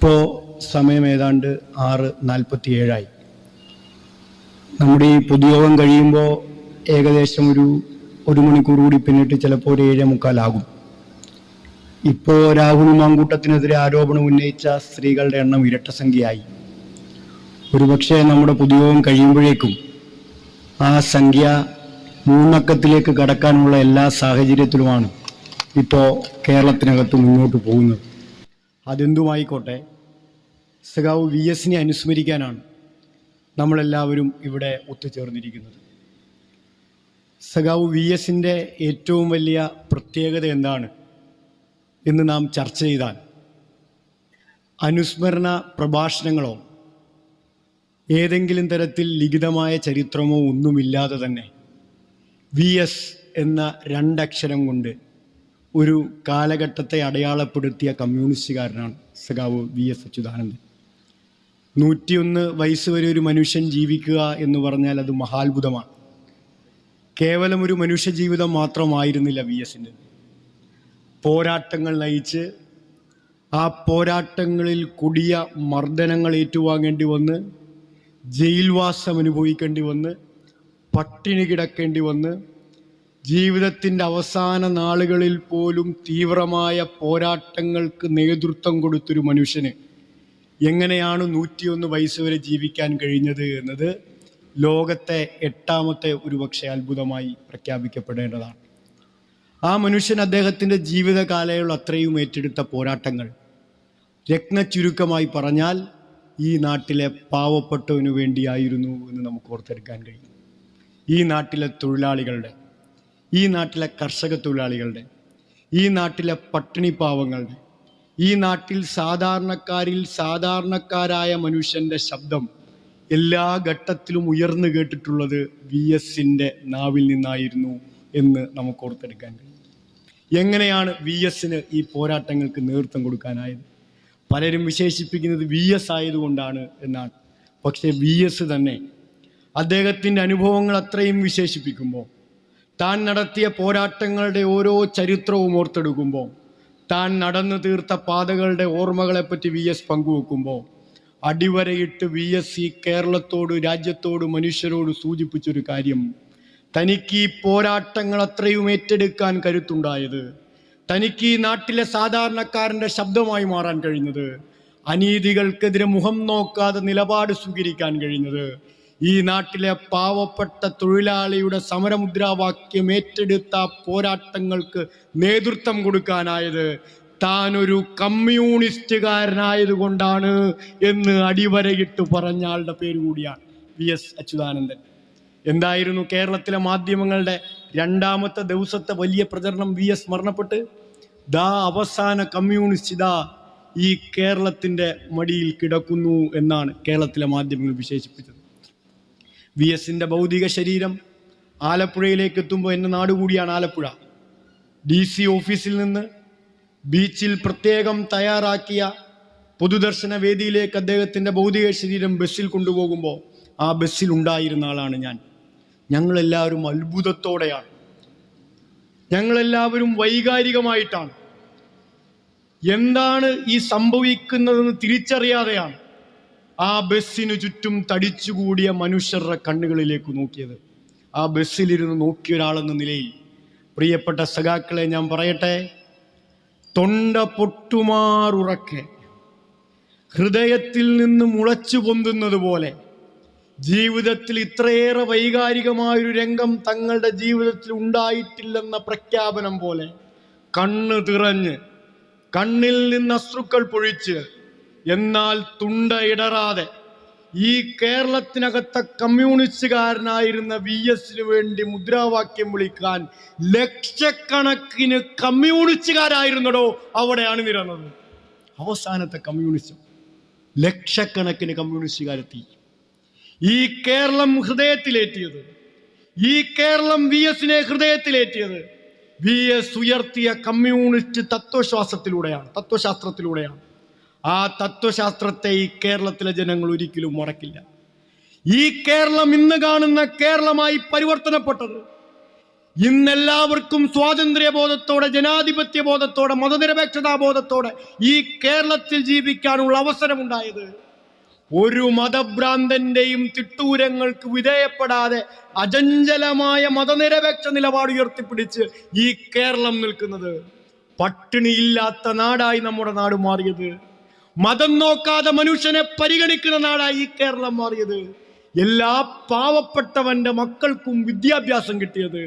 ഇപ്പോൾ സമയം ഏതാണ്ട് ആറ് നാൽപ്പത്തി ഏഴായി നമ്മുടെ ഈ പൊതുയോഗം കഴിയുമ്പോൾ ഏകദേശം ഒരു ഒരു മണിക്കൂർ കൂടി പിന്നിട്ട് ചിലപ്പോൾ ഒരു ഏഴേ മുക്കാലാകും. ഇപ്പോൾ രാഹുൽ മാങ്കൂട്ടത്തിനെതിരെ ആരോപണം ഉന്നയിച്ച സ്ത്രീകളുടെ എണ്ണം ഇരട്ട സംഖ്യയായി. ഒരുപക്ഷെ നമ്മുടെ പൊതുയോഗം കഴിയുമ്പോഴേക്കും ആ സംഖ്യ മൂന്നക്കത്തിലേക്ക് കടക്കാനുള്ള എല്ലാ സാഹചര്യത്തിലുമാണ് ഇപ്പോൾ കേരളത്തിനകത്ത് മുന്നോട്ട് പോകുന്നത്. അതെന്തുമായിക്കോട്ടെ? സഖാവ് വി എസിനെ അനുസ്മരിക്കാനാണ് നമ്മളെല്ലാവരും ഇവിടെ ഒത്തുചേർന്നിരിക്കുന്നത്. സഖാവ് വി എസിന്റെ ഏറ്റവും വലിയ പ്രത്യേകത എന്താണ് എന്ന് നാം ചർച്ച ചെയ്താൽ അനുസ്മരണ പ്രഭാഷണങ്ങളോ ഏതെങ്കിലും തരത്തിൽ ലിഖിതമായ ചരിത്രമോ ഒന്നുമില്ലാതെ തന്നെ വി എസ് എന്ന രണ്ടക്ഷരം കൊണ്ട് ഒരു കാലഘട്ടത്തെ അടയാളപ്പെടുത്തിയ കമ്മ്യൂണിസ്റ്റുകാരനാണ് സഖാവ് വി എസ് അച്യുതാനന്ദൻ. നൂറ്റിയൊന്ന് വയസ്സ് വരെ ഒരു മനുഷ്യൻ ജീവിക്കുക എന്ന് പറഞ്ഞാൽ അത് മഹാത്ഭുതമാണ്. കേവലം ഒരു മനുഷ്യ ജീവിതം മാത്രമായിരുന്നില്ല വി എസിന്റെ. പോരാട്ടങ്ങൾ നയിച്ച് ആ പോരാട്ടങ്ങളിൽ കുടിയ മർദ്ദനങ്ങൾ ഏറ്റുവാങ്ങേണ്ടി വന്ന് ജയിൽവാസം അനുഭവിക്കേണ്ടി വന്ന് പട്ടിണി കിടക്കേണ്ടി വന്ന് ജീവിതത്തിന്റെ അവസാന നാളുകളിൽ പോലും തീവ്രമായ പോരാട്ടങ്ങൾക്ക് നേതൃത്വം കൊടുത്തൊരു മനുഷ്യന് എങ്ങനെയാണ് നൂറ്റിയൊന്ന് വയസ്സ് വരെ ജീവിക്കാൻ കഴിഞ്ഞത് എന്നത് ലോകത്തെ എട്ടാമത്തെ ഒരു പക്ഷേ അത്ഭുതമായി പ്രഖ്യാപിക്കപ്പെടേണ്ടതാണ്. ആ മനുഷ്യൻ അദ്ദേഹത്തിന്റെ ജീവിതകാലയുള്ള അത്രയും ഏറ്റെടുത്ത പോരാട്ടങ്ങൾ രത്നച്ചുരുക്കമായി പറഞ്ഞാൽ ഈ നാട്ടിലെ പാവപ്പെട്ടവനു വേണ്ടിയായിരുന്നു എന്ന് നമുക്ക് ഓർത്തെടുക്കാൻ കഴിയും. ഈ നാട്ടിലെ തൊഴിലാളികളുടെ ഈ നാട്ടിലെ കർഷക തൊഴിലാളികളുടെ ഈ നാട്ടിലെ പട്ടിണി പാവങ്ങളുടെ ഈ നാട്ടിൽ സാധാരണക്കാരിൽ സാധാരണക്കാരായ മനുഷ്യന്റെ ശബ്ദം എല്ലാ ഘട്ടത്തിലും ഉയർന്നു കേട്ടിട്ടുള്ളത് വി എസിന്റെ നാവിൽ നിന്നായിരുന്നു എന്ന് നമുക്ക് ഓർത്തെടുക്കാൻ കഴിയും. എങ്ങനെയാണ് വി എസിന് ഈ പോരാട്ടങ്ങൾക്ക് നേതൃത്വം കൊടുക്കാനായത്? പലരും വിശേഷിപ്പിക്കുന്നത് വി എസ് ആയതുകൊണ്ടാണ് എന്നാണ്. പക്ഷേ വി എസ് തന്നെ അദ്ദേഹത്തിന്റെ അനുഭവങ്ങൾ അത്രയും വിശേഷിപ്പിക്കുമ്പോൾ താൻ നടത്തിയ പോരാട്ടങ്ങളുടെ ഓരോ ചരിത്രവും ഓർത്തെടുക്കുമ്പോൾ താൻ നടന്നു തീർത്ത പാതകളുടെ ഓർമ്മകളെപ്പറ്റി വി എസ് പങ്കുവെക്കുമ്പോൾ അടിവരയിട്ട് വി എസ് സി കേരളത്തോട് രാജ്യത്തോട് മനുഷ്യരോട് സൂചിപ്പിച്ചൊരു കാര്യം. തനിക്ക് ഈ പോരാട്ടങ്ങൾ അത്രയും ഏറ്റെടുക്കാൻ കരുത്തുണ്ടായത് തനിക്ക് ഈ നാട്ടിലെ സാധാരണക്കാരന്റെ ശബ്ദമായി മാറാൻ കഴിഞ്ഞത് അനീതികൾക്കെതിരെ മുഖം നോക്കാതെ നിലപാട് സ്വീകരിക്കാൻ കഴിഞ്ഞത് ഈ നാട്ടിലെ പാവപ്പെട്ട തൊഴിലാളിയുടെ സമരമുദ്രാവാക്യം ഏറ്റെടുത്ത പോരാട്ടങ്ങൾക്ക് നേതൃത്വം കൊടുക്കാനായത് താനൊരു കമ്മ്യൂണിസ്റ്റുകാരനായതുകൊണ്ടാണ് എന്ന് അടിവരയിട്ട് പറഞ്ഞ ആളുടെ പേര് കൂടിയാണ് വി എസ് അച്യുതാനന്ദൻ. എന്തായിരുന്നു കേരളത്തിലെ മാധ്യമങ്ങളുടെ രണ്ടാമത്തെ ദിവസത്തെ വലിയ പ്രചരണം വി എസ് മരണപ്പെട്ട്? ദാ അവസാന കമ്മ്യൂണിസ്റ്റ് ഇതാ ഈ കേരളത്തിന്റെ മടിയിൽ കിടക്കുന്നു എന്നാണ് കേരളത്തിലെ മാധ്യമങ്ങൾ വിശേഷിപ്പിച്ചത്. വി എസിന്റെ ഭൗതിക ശരീരം ആലപ്പുഴയിലേക്ക് എത്തുമ്പോൾ എന്റെ നാട് കൂടിയാണ് ആലപ്പുഴ. ഡി സി ഓഫീസിൽ നിന്ന് ബീച്ചിൽ പ്രത്യേകം തയ്യാറാക്കിയ പൊതുദർശന വേദിയിലേക്ക് അദ്ദേഹത്തിന്റെ ഭൗതിക ശരീരം ബസ്സിൽ കൊണ്ടുപോകുമ്പോൾ ആ ബസ്സിൽ ഉണ്ടായിരുന്ന ആളാണ് ഞാൻ. ഞങ്ങളെല്ലാവരും അത്ഭുതത്തോടെയാണ്. ഞങ്ങളെല്ലാവരും വൈകാരികമായിട്ടാണ്. എന്താണ് ഈ സംഭവിക്കുന്നതെന്ന് തിരിച്ചറിയാതെയാണ്. ആ ബസ്സിനു ചുറ്റും തടിച്ചുകൂടിയ മനുഷ്യരുടെ കണ്ണുകളിലേക്ക് നോക്കിയത്. ആ ബസ്സിലിരുന്ന് നോക്കിയ ഒരാളെന്ന നിലയിൽ പ്രിയപ്പെട്ട സഖാക്കളെ ഞാൻ പറയട്ടെ തൊണ്ട പൊട്ടുമാറുറക്കെ ഹൃദയത്തിൽ നിന്ന് മുളച്ചു പൊന്തുന്നത് പോലെ ജീവിതത്തിൽ ഇത്രയേറെ വൈകാരികമായൊരു രംഗം തങ്ങളുടെ ജീവിതത്തിൽ ഉണ്ടായിട്ടില്ലെന്ന പ്രഖ്യാപനം പോലെ കണ്ണ് തിറഞ്ഞ് കണ്ണിൽ നിന്ന് അശ്രുക്കൾ പൊഴിച്ച് എന്നാൽ തുണ്ട ഇടറാതെ ഈ കേരളത്തിനകത്തെ കമ്മ്യൂണിസ്റ്റുകാരനായിരുന്ന വി എസിന് വേണ്ടി മുദ്രാവാക്യം വിളിക്കാൻ ലക്ഷക്കണക്കിന് കമ്മ്യൂണിസ്റ്റുകാരായിരുന്നടോ അവിടെ അണിനിരന്നത് അവസാനത്തെ കമ്മ്യൂണിസം. ലക്ഷക്കണക്കിന് കമ്മ്യൂണിസ്റ്റുകാരെത്തി. ഈ കേരളം ഹൃദയത്തിലേറ്റിയത്. ഈ കേരളം വി എസിനെ ഹൃദയത്തിലേറ്റിയത്. വി എസ് ഉയർത്തിയ കമ്മ്യൂണിസ്റ്റ് തത്വശ്വാസത്തിലൂടെയാണ് തത്വശാസ്ത്രത്തിലൂടെയാണ്. ആ തത്വശാസ്ത്രത്തെ ഈ കേരളത്തിലെ ജനങ്ങൾ ഒരിക്കലും മറക്കില്ല. ഈ കേരളം ഇന്ന് കാണുന്ന കേരളമായി പരിവർത്തനപ്പെട്ടത് ഇന്നെല്ലാവർക്കും സ്വാതന്ത്ര്യ ബോധത്തോടെ ജനാധിപത്യ ബോധത്തോടെ മതനിരപേക്ഷതാ ബോധത്തോടെ ഈ കേരളത്തിൽ ജീവിക്കാനുള്ള അവസരമുണ്ടായത്. ഒരു മതഭ്രാന്തന്റെയും തിട്ടൂരങ്ങൾക്ക് വിധേയപ്പെടാതെ അചഞ്ചലമായ മതനിരപേക്ഷ നിലപാട് ഉയർത്തിപ്പിടിച്ച് ഈ കേരളം നിൽക്കുന്നത് പട്ടിണിയില്ലാത്ത നാടായി നമ്മുടെ നാട് മാറിയത്. മതം നോക്കാതെ മനുഷ്യനെ പരിഗണിക്കുന്ന നാടായി ഈ കേരളം മാറിയത്. എല്ലാ പാവപ്പെട്ടവന്റെ മക്കൾക്കും വിദ്യാഭ്യാസം കിട്ടിയത്.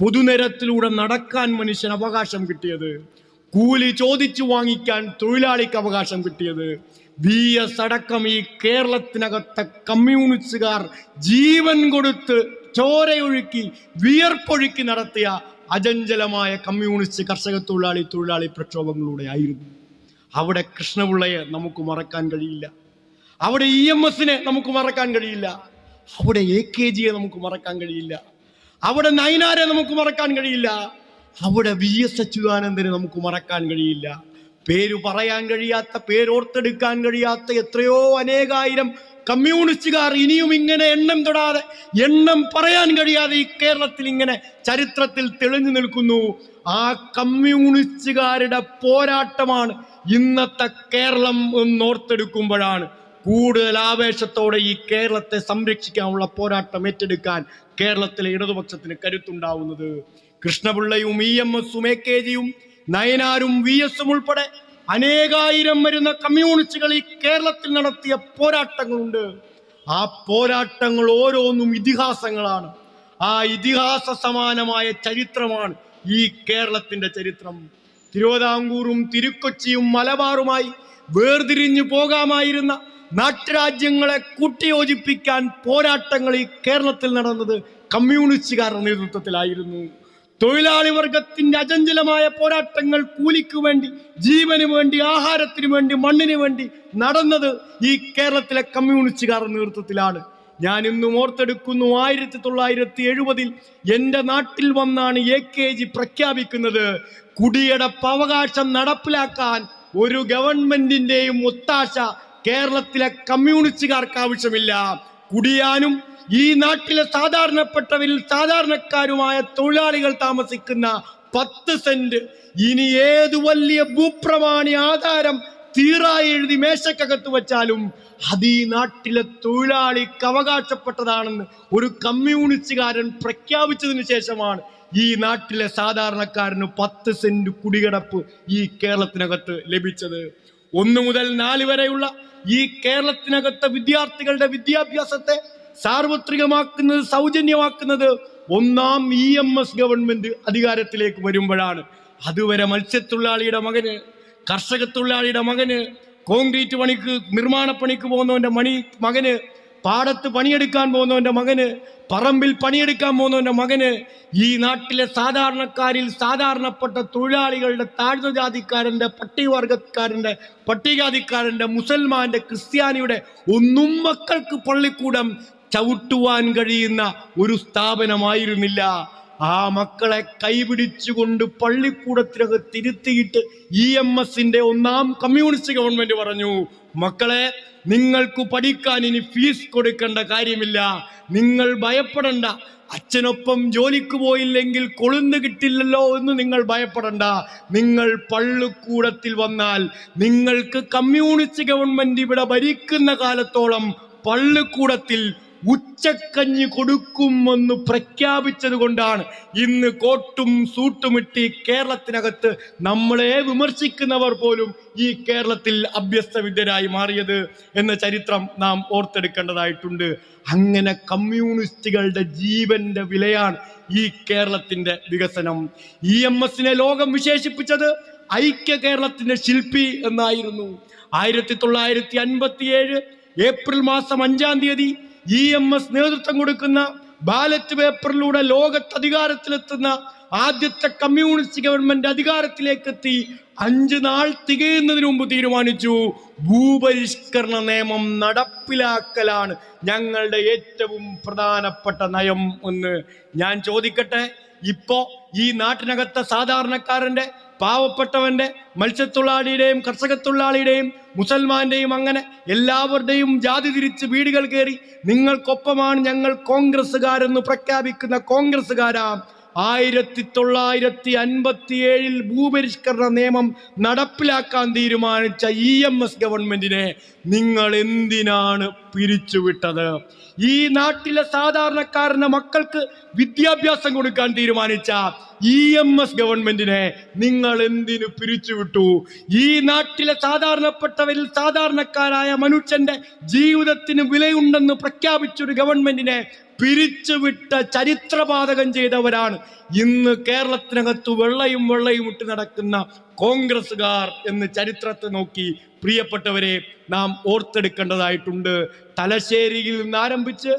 പൊതുനിരത്തിലൂടെ നടക്കാൻ മനുഷ്യൻ അവകാശം കിട്ടിയത്. കൂലി ചോദിച്ചു വാങ്ങിക്കാൻ തൊഴിലാളിക്ക് അവകാശം കിട്ടിയത്. വി എസ് അടക്കം ഈ കേരളത്തിനകത്തെ കമ്മ്യൂണിസ്റ്റുകാർ ജീവൻ കൊടുത്ത് ചോരയൊഴുക്കി വിയർപ്പൊഴുക്കി നടത്തിയ അജഞ്ചലമായ കമ്മ്യൂണിസ്റ്റ് കർഷക തൊഴിലാളി തൊഴിലാളി പ്രക്ഷോഭങ്ങളിലൂടെ ആയിരുന്നു അവിടെ കൃഷ്ണപിള്ളയെ നമുക്ക് മറക്കാൻ കഴിയില്ല. അവിടെ ഇ എം എസിനെ നമുക്ക് മറക്കാൻ കഴിയില്ല. അവിടെ എ കെ ജിയെ നമുക്ക് മറക്കാൻ കഴിയില്ല. അവിടെ നൈനാരെ നമുക്ക് മറക്കാൻ കഴിയില്ല. അവിടെ വി എസ് അച്യുതാനന്ദനെ നമുക്ക് മറക്കാൻ കഴിയില്ല. പേര് പറയാൻ കഴിയാത്ത പേരോർത്തെടുക്കാൻ കഴിയാത്ത എത്രയോ അനേകായിരം കമ്മ്യൂണിസ്റ്റുകാർ ഇനിയും ഇങ്ങനെ എണ്ണം തൊടാതെ എണ്ണം പറയാൻ കഴിയാതെ ഈ കേരളത്തിൽ ഇങ്ങനെ ചരിത്രത്തിൽ തെളിഞ്ഞു നിൽക്കുന്നു. ആ കമ്മ്യൂണിസ്റ്റുകാരുടെ പോരാട്ടമാണ് ഇന്നത്തെ കേരളം എന്നോർത്തെടുക്കുമ്പോഴാണ് കൂടുതൽ ആവേശത്തോടെ ഈ കേരളത്തെ സംരക്ഷിക്കാനുള്ള പോരാട്ടം ഏറ്റെടുക്കാൻ കേരളത്തിലെ ഇടതുപക്ഷത്തിന് കരുത്തുണ്ടാവുന്നത്. കൃഷ്ണപിള്ളയും ഇ എം എസും എ കെ ജിയും നയനാരും വി എസും ഉൾപ്പെടെ അനേകായിരം വരുന്ന കമ്മ്യൂണിസ്റ്റുകൾ ഈ കേരളത്തിൽ നടത്തിയ പോരാട്ടങ്ങളുണ്ട്. ആ പോരാട്ടങ്ങൾ ഓരോന്നും ഇതിഹാസങ്ങളാണ്. ആ ഇതിഹാസ സമാനമായ ചരിത്രമാണ് ഈ കേരളത്തിന്റെ ചരിത്രം. തിരുവിതാംകൂറും തിരുക്കൊച്ചിയും മലബാറുമായി വേർതിരിഞ്ഞു പോകാമായിരുന്ന നാട്ടുരാജ്യങ്ങളെ കൂട്ടിയോജിപ്പിക്കാൻ പോരാട്ടങ്ങൾ ഈ കേരളത്തിൽ നടന്നത് കമ്മ്യൂണിസ്റ്റുകാരുടെ നേതൃത്വത്തിലായിരുന്നു. തൊഴിലാളി വർഗത്തിന്റെ അചഞ്ചലമായ പോരാട്ടങ്ങൾ കൂലിക്ക് വേണ്ടി ജീവന് വേണ്ടി ആഹാരത്തിന് വേണ്ടി മണ്ണിന് വേണ്ടി നടന്നത് ഈ കേരളത്തിലെ കമ്മ്യൂണിസ്റ്റുകാരുടെ നേതൃത്വത്തിലാണ്. ഞാൻ ഇന്നും ഓർത്തെടുക്കുന്നു ആയിരത്തി തൊള്ളായിരത്തി എഴുപതിൽ എന്റെ നാട്ടിൽ വന്നാണ് എ കെ ജി പ്രഖ്യാപിക്കുന്നത് കുടിയടപ്പ് അവകാശം നടപ്പിലാക്കാൻ ഒരു ഗവൺമെന്റിന്റെയും ഒത്താശ കേരളത്തിലെ കമ്മ്യൂണിസ്റ്റുകാർക്ക് ആവശ്യമില്ല. കുടിയാനും ഈ നാട്ടിലെ സാധാരണപ്പെട്ടവരിൽ സാധാരണക്കാരുമായ തൊഴിലാളികൾ താമസിക്കുന്ന പത്ത് സെന്റ്. ഇനി ഏതു വലിയ ഭൂപ്രമാണി ആധാരം തീറായി എഴുതി മേശക്കകത്ത് വച്ചാലും അത് ഈ നാട്ടിലെ തൊഴിലാളിക്ക് അവകാശപ്പെട്ടതാണെന്ന് ഒരു കമ്മ്യൂണിസ്റ്റുകാരൻ പ്രഖ്യാപിച്ചതിന് ശേഷമാണ് ഈ നാട്ടിലെ സാധാരണക്കാരന് പത്ത് സെന്റ് കുടികിടപ്പ് ഈ കേരളത്തിനകത്ത് ലഭിച്ചത്. ഒന്ന് മുതൽ നാല് വരെയുള്ള ഈ കേരളത്തിനകത്തെ വിദ്യാർത്ഥികളുടെ വിദ്യാഭ്യാസത്തെ സാർവത്രികമാക്കുന്നത് സൗജന്യമാക്കുന്നത് ഒന്നാം ഇ എം എസ് ഗവൺമെന്റ് അധികാരത്തിലേക്ക് വരുമ്പോഴാണ്. അതുവരെ മത്സ്യത്തൊഴിലാളിയുടെ മകന് കർഷക തൊഴിലാളിയുടെ മകന് കോൺക്രീറ്റ് പണിക്ക് നിർമ്മാണ പണിക്ക് പോകുന്നവന്റെ മണി മകന് പാടത്ത് പണിയെടുക്കാൻ പോകുന്നവന്റെ മകന് പറമ്പിൽ പണിയെടുക്കാൻ പോകുന്നവന്റെ മകന് ഈ നാട്ടിലെ സാധാരണക്കാരിൽ സാധാരണപ്പെട്ട തൊഴിലാളികളുടെ താഴ്ന്ന ജാതിക്കാരന്റെ പട്ടികവർഗക്കാരന്റെ പട്ടികജാതിക്കാരന്റെ മുസൽമാന്റെ ക്രിസ്ത്യാനിയുടെ ഒന്നും മക്കൾക്ക് പള്ളിക്കൂടം ചവിട്ടുവാൻ കഴിയുന്ന ഒരു സ്ഥാപനമായിരുന്നില്ല. ആ മക്കളെ കൈപിടിച്ചുകൊണ്ട് പള്ളിക്കൂടത്തിനകത്ത് ഇരുത്തിയിട്ട് ഇ എം എസിന്റെ ഒന്നാം കമ്മ്യൂണിസ്റ്റ് ഗവൺമെന്റ് പറഞ്ഞു മക്കളെ നിങ്ങൾക്ക് പഠിക്കാൻ ഇനി ഫീസ് കൊടുക്കേണ്ട കാര്യമില്ല. നിങ്ങൾ ഭയപ്പെടണ്ട. അച്ഛനൊപ്പം ജോലിക്ക് പോയില്ലെങ്കിൽ കൊളുന്ന് കിട്ടില്ലല്ലോ എന്ന് നിങ്ങൾ ഭയപ്പെടണ്ട. നിങ്ങൾ പള്ളിക്കൂടത്തിൽ വന്നാൽ നിങ്ങൾക്ക് കമ്മ്യൂണിസ്റ്റ് ഗവൺമെന്റ് ഇവിടെ ഭരിക്കുന്ന കാലത്തോളം പള്ളിക്കൂടത്തിൽ ഉച്ചക്കഞ്ഞി കൊടുക്കുമെന്ന് പ്രഖ്യാപിച്ചത് കൊണ്ടാണ് ഇന്ന് കോട്ടും സൂട്ടുമിട്ട് കേരളത്തിനകത്ത് നമ്മളെ വിമർശിക്കുന്നവർ പോലും ഈ കേരളത്തിൽ അഭ്യസ്തവിദ്യരായി മാറിയത് എന്ന ചരിത്രം നാം ഓർത്തെടുക്കേണ്ടതായിട്ടുണ്ട്. അങ്ങനെ കമ്മ്യൂണിസ്റ്റുകളുടെ ജീവന്റെ വിലയാണ് ഈ കേരളത്തിന്റെ വികസനം. ഇ എം എസിനെ ലോകം വിശേഷിപ്പിച്ചത് ഐക്യ കേരളത്തിന്റെ ശില്പി എന്നായിരുന്നു. ആയിരത്തി തൊള്ളായിരത്തി അൻപത്തിയേഴ് ഏപ്രിൽ മാസം അഞ്ചാം തീയതി ഇ എം എസ് നേതൃത്വം കൊടുക്കുന്ന ബാലറ്റ് പേപ്പറിലൂടെ ലോകത്ത് അധികാരത്തിലെത്തുന്ന ആദ്യത്തെ കമ്മ്യൂണിസ്റ്റ് ഗവൺമെന്റ് അധികാരത്തിലേക്ക് എത്തി അഞ്ച് നാൾ തികയുന്നതിന് മുമ്പ് തീരുമാനിച്ചു. ഭൂപരിഷ്കരണ നിയമം നടപ്പിലാക്കലാണ് ഞങ്ങളുടെ ഏറ്റവും പ്രധാനപ്പെട്ട നയം എന്ന്. ഞാൻ ചോദിക്കട്ടെ ഇപ്പോ ഈ നാട്ടിനകത്തെ സാധാരണക്കാരന്റെ പാവപ്പെട്ടവന്റെ മത്സ്യത്തൊഴിലാളിയുടെയും കർഷകത്തൊള്ളാളിയുടെയും മുസൽമാന്റെയും അങ്ങനെ എല്ലാവരുടെയും ജാതി തിരിച്ച് വീടുകൾ കയറി നിങ്ങൾക്കൊപ്പമാണ് ഞങ്ങൾ കോൺഗ്രസ്സുകാരെന്ന് പ്രഖ്യാപിക്കുന്ന കോൺഗ്രസ്സുകാരാ ആയിരത്തി തൊള്ളായിരത്തി അൻപത്തി ഏഴിൽ ഭൂപരിഷ്കരണ നിയമം നടപ്പിലാക്കാൻ തീരുമാനിച്ച ഇ എം എസ് ഗവൺമെന്റിനെ നിങ്ങൾ എന്തിനാണ് പിരിച്ചുവിട്ടത്? ഈ നാട്ടിലെ സാധാരണക്കാരന്റെ മക്കൾക്ക് വിദ്യാഭ്യാസം കൊടുക്കാൻ തീരുമാനിച്ച ഇ എം എസ് ഗവൺമെന്റിനെ നിങ്ങൾ എന്തിനു പിരിച്ചുവിട്ടു? ഈ നാട്ടിലെ സാധാരണപ്പെട്ടവരിൽ സാധാരണക്കാരായ മനുഷ്യന്റെ ജീവിതത്തിന് വിലയുണ്ടെന്ന് പ്രഖ്യാപിച്ചൊരു ഗവൺമെന്റിനെ പിരിച്ചുവിട്ട ചരിത്രപാതകം ചെയ്തവരാണ്. ഇന്ന് കേരളത്തിനകത്ത് വെള്ളയും വെള്ളയും ഇട്ട് നടക്കുന്ന കോൺഗ്രസ്സുകാർ എന്ന് ചരിത്രത്തെ നോക്കി പ്രിയപ്പെട്ടവരെ നാം ഓർത്തെടുക്കേണ്ടതായിട്ടുണ്ട്. തലശ്ശേരിയിൽ നിന്ന് ആരംഭിച്ച്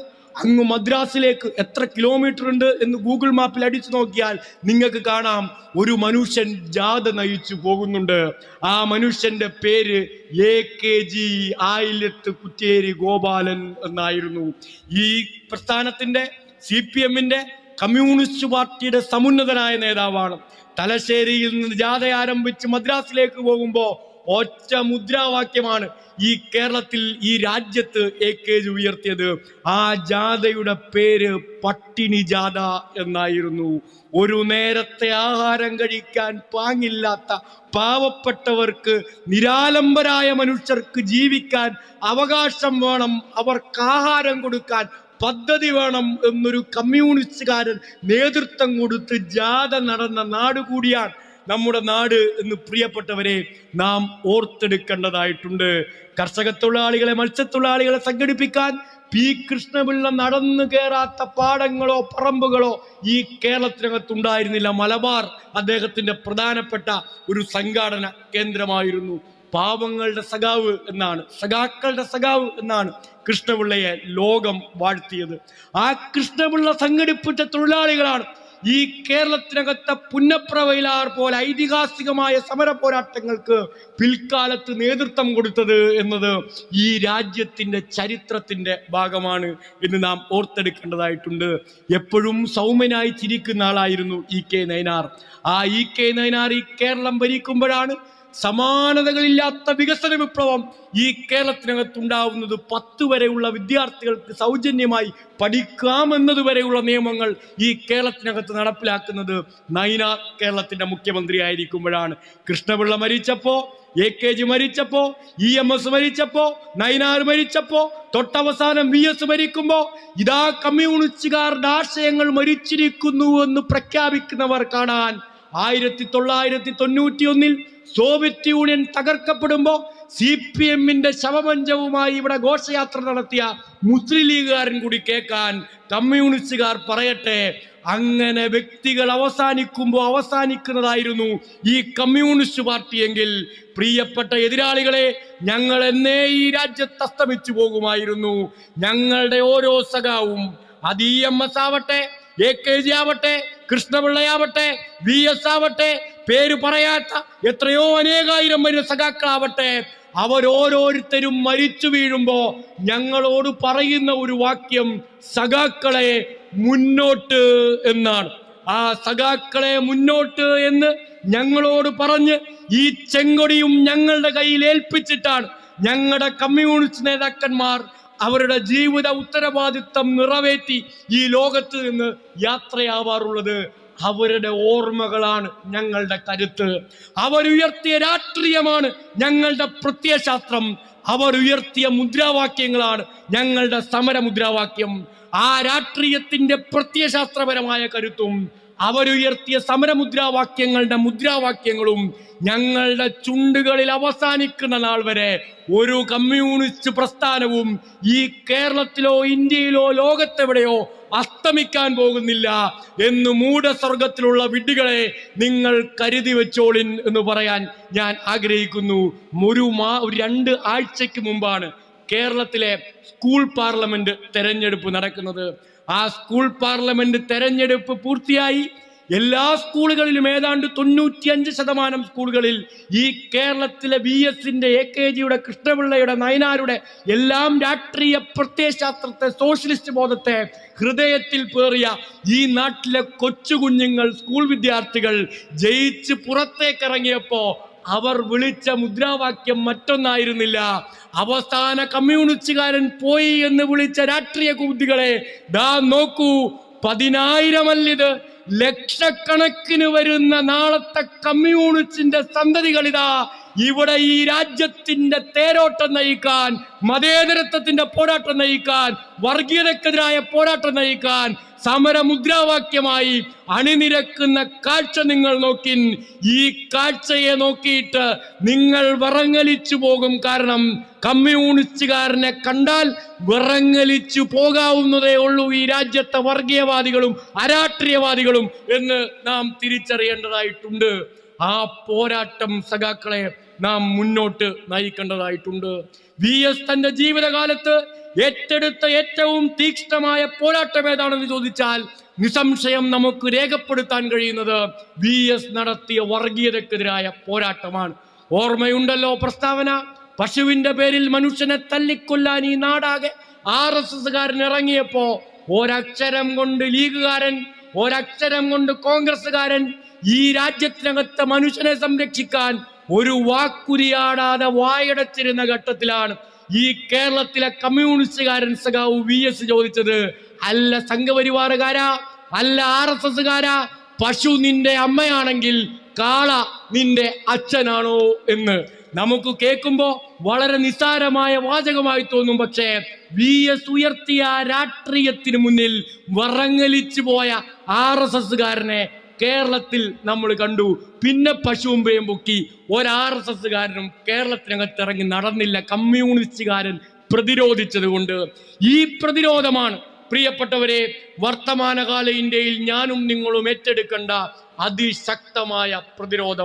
അങ്ങ് മദ്രാസിലേക്ക് എത്ര കിലോമീറ്റർ ഉണ്ട് എന്ന് ഗൂഗിൾ മാപ്പിൽ അടിച്ചു നോക്കിയാൽ നിങ്ങൾക്ക് കാണാം ഒരു മനുഷ്യൻ ജാഥ നയിച്ചു പോകുന്നുണ്ട്. ആ മനുഷ്യന്റെ പേര് A K G Ayillath Kutteri Gopalan എന്നായിരുന്നു. ഈ പ്രസ്ഥാനത്തിന്റെ സി പി എമ്മിന്റെ കമ്മ്യൂണിസ്റ്റ് പാർട്ടിയുടെ സമുന്നതനായ നേതാവാണ്. തലശ്ശേരിയിൽ നിന്ന് ജാഥ ആരംഭിച്ച് മദ്രാസിലേക്ക് പോകുമ്പോൾ ഒറ്റ മുദ്രാവാക്യമാണ് ഈ കേരളത്തിൽ ഈ രാജ്യത്ത് എ കെ ജി ഉയർത്തിയത്. ആ ജാഥയുടെ പേര് പട്ടിണി ജാഥ എന്നായിരുന്നു. ഒരു നേരത്തെ ആഹാരം കഴിക്കാൻ പാങ്ങില്ലാത്ത പാവപ്പെട്ടവർക്ക് നിരാലംബരായ മനുഷ്യർക്ക് ജീവിക്കാൻ അവകാശം വേണം. അവർക്ക് ആഹാരം കൊടുക്കാൻ പദ്ധതി വേണം എന്നൊരു കമ്മ്യൂണിസ്റ്റുകാരൻ നേതൃത്വം കൊടുത്ത് ജാഥ നടന്ന നാട് കൂടിയാണ് നമ്മുടെ നാട് എന്ന് പ്രിയപ്പെട്ടവരെ നാം ഓർത്തെടുക്കേണ്ടതായിട്ടുണ്ട്. കർഷക തൊഴിലാളികളെ മത്സ്യത്തൊഴിലാളികളെ സംഘടിപ്പിക്കാൻ പി കൃഷ്ണപിള്ള നടന്നു കയറാത്ത പാടങ്ങളോ പറമ്പുകളോ ഈ കേരളത്തിനകത്തുണ്ടായിരുന്നില്ല. മലബാർ അദ്ദേഹത്തിന്റെ പ്രധാനപ്പെട്ട ഒരു സംഘാടന കേന്ദ്രമായിരുന്നു. പാവങ്ങളുടെ സഖാവ് എന്നാണ് സഖാക്കളുടെ സഖാവ് എന്നാണ് കൃഷ്ണപിള്ളയെ ലോകം വാഴ്ത്തിയത്. ആ കൃഷ്ണപിള്ള സംഘടിപ്പിച്ച തൊഴിലാളികളാണ് ഈ കേരളത്തിനകത്തെ പുന്നപ്രവയിലാർ പോലെ ഐതിഹാസികമായ സമര പോരാട്ടങ്ങൾക്ക് പിൽക്കാലത്ത് നേതൃത്വം കൊടുത്തത് എന്നത് ഈ രാജ്യത്തിന്റെ ചരിത്രത്തിന്റെ ഭാഗമാണ് എന്ന് നാം ഓർത്തെടുക്കേണ്ടതായിട്ടുണ്ട്. എപ്പോഴും സൗമ്യനായി ചിരിക്കുന്ന ആളായിരുന്നു ഇ കെ നയനാർ. ആ ഇ കെ നയനാർ ഈ കേരളം ഭരിക്കുമ്പോഴാണ് സമാനതകളില്ലാത്ത വികസന വിപ്ലവം ഈ കേരളത്തിനകത്തുണ്ടാവുന്നത് പത്ത് വരെയുള്ള വിദ്യാർത്ഥികൾക്ക് സൗജന്യമായി പഠിക്കാമെന്നതുവരെയുള്ള നിയമങ്ങൾ ഈ കേരളത്തിനകത്ത് നടപ്പിലാക്കുന്നത് നൈനാർ കേരളത്തിന്റെ മുഖ്യമന്ത്രി ആയിരിക്കുമ്പോഴാണ്. കൃഷ്ണപിള്ള മരിച്ചപ്പോ എ കെ ജി മരിച്ചപ്പോ ഇ എം എസ് മരിച്ചപ്പോ നൈനാർ മരിച്ചപ്പോ തൊട്ടവസാനം വി എസ് മരിക്കുമ്പോ ഇതാ കമ്മ്യൂണിസ്റ്റുകാരുടെ ആശയങ്ങൾ മരിച്ചിരിക്കുന്നു എന്ന് പ്രഖ്യാപിക്കുന്നവർ കാണാൻ ആയിരത്തി തൊള്ളായിരത്തി തൊണ്ണൂറ്റി ഒന്നിൽ സോവിയറ്റ് യൂണിയൻ തകർക്കപ്പെടുമ്പോൾ സി പി എമ്മിന്റെ ശവമഞ്ചവുമായി ഇവിടെ ഘോഷയാത്ര നടത്തിയ മുസ്ലിം ലീഗുകാരൻ കൂടി കേൾക്കാൻ കമ്മ്യൂണിസ്റ്റുകാർ പറയട്ടെ അങ്ങനെ വ്യക്തികൾ അവസാനിക്കുമ്പോൾ അവസാനിക്കുന്നതായിരുന്നു ഈ കമ്മ്യൂണിസ്റ്റ് പാർട്ടിയെങ്കിൽ. പ്രിയപ്പെട്ട എതിരാളികളെ ഞങ്ങൾ എന്നേ ഈ രാജ്യത്ത് അസ്തമിച്ചു പോകുമായിരുന്നു. ഞങ്ങളുടെ ഓരോ സഖാവും അത് ഇ എം എസ് ആവട്ടെ എ കെ ജി ആവട്ടെ കൃഷ്ണപിള്ളയാവട്ടെ വി എസ് ആവട്ടെ പേര് പറയാത്ത എത്രയോ അനേകായിരം വരുന്ന സഖാക്കളാവട്ടെ അവരോരോരുത്തരും മരിച്ചു വീഴുമ്പോ ഞങ്ങളോട് പറയുന്ന ഒരു വാക്യം സഖാക്കളെ മുന്നോട്ട് എന്നാണ്. ആ സഖാക്കളെ മുന്നോട്ട് എന്ന് ഞങ്ങളോട് പറഞ്ഞ് ഈ ചെങ്കൊടിയും ഞങ്ങളുടെ കയ്യിൽ ഏൽപ്പിച്ചിട്ടാണ് ഞങ്ങളുടെ കമ്മ്യൂണിസ്റ്റ് നേതാക്കന്മാർ അവരുടെ ജീവിത ഉത്തരവാദിത്തം നിറവേറ്റി ഈ ലോകത്ത് നിന്ന് യാത്രയാവാറുള്ളത് അവരുടെ ഓർമ്മകളാണ് ഞങ്ങളുടെ കരുത്ത്. അവരുയർത്തിയ രാഷ്ട്രീയമാണ് ഞങ്ങളുടെ പ്രത്യയശാസ്ത്രം. അവർ ഉയർത്തിയ മുദ്രാവാക്യങ്ങളാണ് ഞങ്ങളുടെ സമര മുദ്രാവാക്യം ആ രാഷ്ട്രീയത്തിന്റെ പ്രത്യയശാസ്ത്രപരമായ കരുത്തും അവരുയർത്തിയ സമരമുദ്രാവാക്യങ്ങളുടെ മുദ്രാവാക്യങ്ങളും ഞങ്ങളുടെ ചുണ്ടുകളിൽ അവസാനിക്കുന്ന നാൾ വരെ ഒരു കമ്മ്യൂണിസ്റ്റ് പ്രസ്ഥാനവും ഈ കേരളത്തിലോ ഇന്ത്യയിലോ ലോകത്തെവിടെയോ അസ്തമിക്കാൻ പോകുന്നില്ല എന്ന് മൂഢസ്വർഗത്തിലുള്ള വിഡ്ഢികളെ നിങ്ങൾ കരുതി വെച്ചോളിൻ എന്ന് പറയാൻ ഞാൻ ആഗ്രഹിക്കുന്നു. ഒരു മാ ഒരു രണ്ട് ആഴ്ചയ്ക്ക് മുമ്പാണ് കേരളത്തിലെ സ്കൂൾ പാർലമെന്റ് തെരഞ്ഞെടുപ്പ് നടക്കുന്നത്. ആ സ്കൂൾ പാർലമെന്റ് തെരഞ്ഞെടുപ്പ് പൂർത്തിയായി. എല്ലാ സ്കൂളുകളിലും ഏതാണ്ട് തൊണ്ണൂറ്റിയഞ്ച് ശതമാനം സ്കൂളുകളിൽ ഈ കേരളത്തിലെ വി എസിന്റെ എ കെ ജിയുടെ കൃഷ്ണപിള്ളയുടെ നയനാരുടെ എല്ലാം രാഷ്ട്രീയ പ്രത്യയശാസ്ത്രത്തെ സോഷ്യലിസ്റ്റ് ബോധത്തെ ഹൃദയത്തിൽ പേറിയ ഈ നാട്ടിലെ കൊച്ചുകുഞ്ഞുങ്ങൾ സ്കൂൾ വിദ്യാർത്ഥികൾ ജയിച്ച് പുറത്തേക്കിറങ്ങിയപ്പോ അവർ വിളിച്ച മുദ്രാവാക്യം മറ്റൊന്നായിരുന്നില്ല. അവസാന കമ്മ്യൂണിസ്റ്റുകാരൻ പോയി എന്ന് വിളിച്ച രാഷ്ട്രീയ കുട്ടികളെ ദാ നോക്കൂ പതിനായിരമല്ലിത് ലക്ഷക്കണക്കിന് വരുന്ന നാളത്തെ കമ്മ്യൂണിസ്റ്റിന്റെ സന്തതികളിതാ. ഇവിടെ ഈ രാജ്യത്തിന്റെ തേരോട്ടം നയിക്കാൻ മതേതരത്വത്തിന്റെ പോരാട്ടം നയിക്കാൻ വർഗീയതക്കെതിരായ പോരാട്ടം നയിക്കാൻ സമരമുദ്രാവാക്യമായി അണിനിരക്കുന്ന കാഴ്ച നിങ്ങൾ നോക്കി ഈ കാഴ്ചയെ നോക്കിയിട്ട് നിങ്ങൾ വിറങ്ങലിച്ചു പോകും കാരണം കമ്മ്യൂണിസ്റ്റുകാരനെ കണ്ടാൽ വിറങ്ങലിച്ചു പോകാവുന്നതേ ഉള്ളൂ ഈ രാജ്യത്തെ വർഗീയവാദികളും അരാഷ്ട്രീയവാദികളും എന്ന് നാം തിരിച്ചറിയേണ്ടതായിട്ടുണ്ട്. ആ പോരാട്ടം സഖാക്കളെ നാം മുന്നോട്ട് നയിക്കേണ്ടതായിട്ടുണ്ട്. വി എസ് തന്റെ ജീവിതകാലത്ത് ഏറ്റെടുത്ത ഏറ്റവും തീക്ഷ്ണമായ പോരാട്ടം ഏതാണെന്ന് ചോദിച്ചാൽ നിസംശയം നമുക്ക് രേഖപ്പെടുത്താൻ കഴിയുന്നത് വി എസ് നടത്തിയ വർഗീയതക്കെതിരായ പോരാട്ടമാണ്. ഓർമ്മയുണ്ടല്ലോ പ്രസ്താവന? പശുവിന്റെ പേരിൽ മനുഷ്യനെ തല്ലിക്കൊല്ലാൻ ഈ നാടാകെ ആർ എസ് എസ്സുകാരൻ ഇറങ്ങിയപ്പോ ഒരക്ഷരം കൊണ്ട് ലീഗുകാരൻ ഒരക്ഷരം കൊണ്ട് കോൺഗ്രസ്സുകാരൻ ഈ രാജ്യത്തിനകത്തെ മനുഷ്യനെ സംരക്ഷിക്കാൻ ഒരു വാക്കുരിയാടാതെ വായടച്ചിരുന്ന ഘട്ടത്തിലാണ് ഈ കേരളത്തിലെ കമ്മ്യൂണിസ്റ്റുകാരൻ സഖാവ് വി എസ് ചോദിച്ചത്. അല്ല സംഘപരിവാറുകാരാ? അല്ല ആർ എസ് എസ്സുകാരാ? പശു നിന്റെ അമ്മയാണെങ്കിൽ കാള നിന്റെ അച്ഛനാണോ എന്ന്. നമുക്ക് കേൾക്കുമ്പോ വളരെ നിസ്സാരമായ വാചകമായി തോന്നും പക്ഷേ വി എസ് ഉയർത്തിയ രാഷ്ട്രീയത്തിന് മുന്നിൽ വറങ്ങലിച്ചു പോയ ആർ എസ് എസ്സുകാരനെ കേരളത്തിൽ നമ്മൾ കണ്ടു. പിന്നെ പശുവുമ്പയും പൊക്കി ഒരു ആർ എസ് എസ്സുകാരനും കേരളത്തിനകത്ത് ഇറങ്ങി നടന്നില്ല. കമ്മ്യൂണിസ്റ്റുകാരൻ പ്രതിരോധിച്ചത് കൊണ്ട്. ഈ പ്രതിരോധമാണ് പ്രിയപ്പെട്ടവരെ വർത്തമാനകാല ഇന്ത്യയിൽ ഞാനും നിങ്ങളും ഏറ്റെടുക്കേണ്ട അതിശക്തമായ പ്രതിരോധം.